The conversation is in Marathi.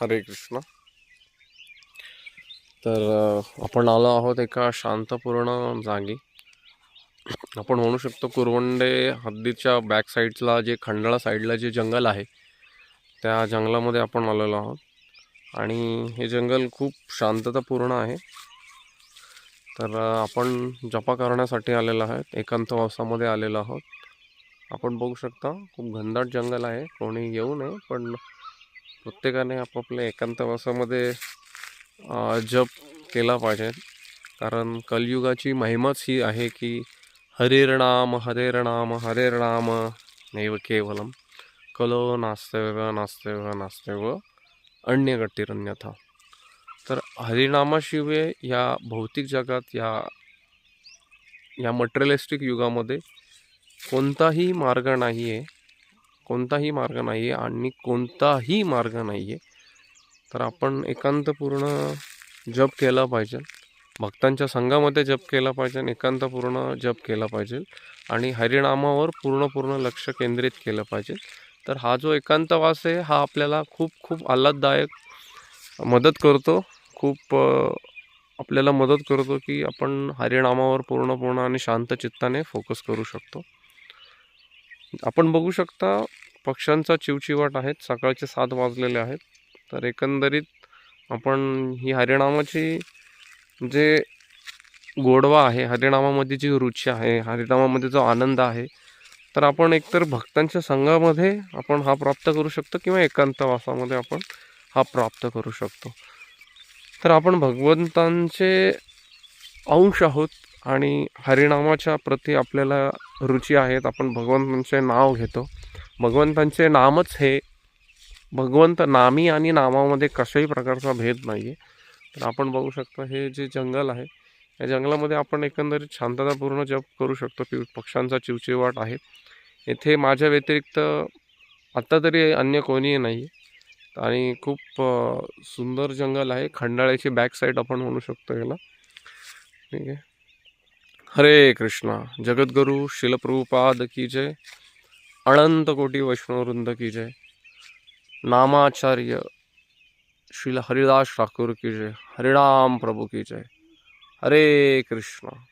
हरे कृष्ण. तर आपण आलो आहोत एका शांतपूर्ण जागी. आपण म्हणू शकतो कुरवंडे हद्दीच्या बॅक साईडला जे खंडाळा साईडला जे जंगल आहे त्या जंगलामध्ये आपण आलेलो आहोत. आणि हे जंगल खूप शांततापूर्ण आहे. तर आपण जपा करण्यासाठी आलेलो आहोत. एकांतवासामध्ये आलेलो आहोत. आपण बघू शकता खूप घनदाट जंगल आहे. कोणी येऊ नये पण प्रत्येकाने आपापल्या एकांतवासामध्ये जप केला पाहिजे. कारण कलयुगाची महिमाच ही आहे की हरेरणाम हरेरणाम हरेरणाम नैव केवलम. कलो नास्तेव नास्तेव नास्तेव अन्य गतिरन्यथा तर हरिनामाशिवाय या भौतिक जगात या या मटेरियलिस्टिक युगामध्ये कोणताही मार्ग नाही आहे कोणताही मार्ग नाही आहे आणि कोणताही मार्ग नाही आहे तर आपण एकांतपूर्ण जप केला पाहिजे. भक्तांच्या संघामध्ये जप केला पाहिजे आणि एकांतपूर्ण जप केला पाहिजे आणि हरिणामावर पूर्ण पूर्ण लक्ष केंद्रित केलं पाहिजे. तर हा जो एकांतवास आहे हा आपल्याला खूप खूप आल्हाददायक मदत करतो. खूप आपल्याला मदत करतो की आपण हरिणामावर पूर्ण पूर्ण आणि शांत चित्ताने फोकस करू शकतो. आपण बघू शकता पक्ष्यांचा चिवचिवाट आहेत. सकाळचे सात वाजलेले आहेत. तर एकंदरीत आपण ही हरिणामाची जे गोडवा आहे हरिनामामध्ये जी रुची आहे हरिनामामध्ये जो आनंद आहे तर आपण एकतर भक्तांच्या संघामध्ये आपण हा प्राप्त करू शकतो किंवा एकांतवासामध्ये आपण हा प्राप्त करू शकतो. तर आपण भगवंतांचे अंश आहोत आणि हरिनामाच्या प्रती आपल्याला रुची आहेत आपण भगवंतांचे नाव घेतो. भगवंतांचे नामच हे भगवंत नामी आणि नामामध्ये कशाही प्रकारचा भेद नाही आहे तर आपण बघू शकतो हे जे जंगल आहे या जंगलामध्ये आपण एकंदरीत शांततापूर्ण जप करू शकतो. पि पक्ष्यांचा चिवचिवाट आहे. येथे माझ्या व्यतिरिक्त आत्ता तरी अन्य कोणीही नाही आहे आणि खूप सुंदर जंगल आहे. खंडाळ्याची बॅक साईड आपण म्हणू शकतो याला. ठीक आहे. હરે કૃષ્ણ જગદગુરુ શિલપ્રુપાદ કી જય અનંત કોટી વૈષ્ણવવૃંદ કી જય નામાચાર્ય શ્રીલ હરિદાસ ઠાકુર કી જય હરિરામ પ્રભુ કી જય હરે કૃષ્ણ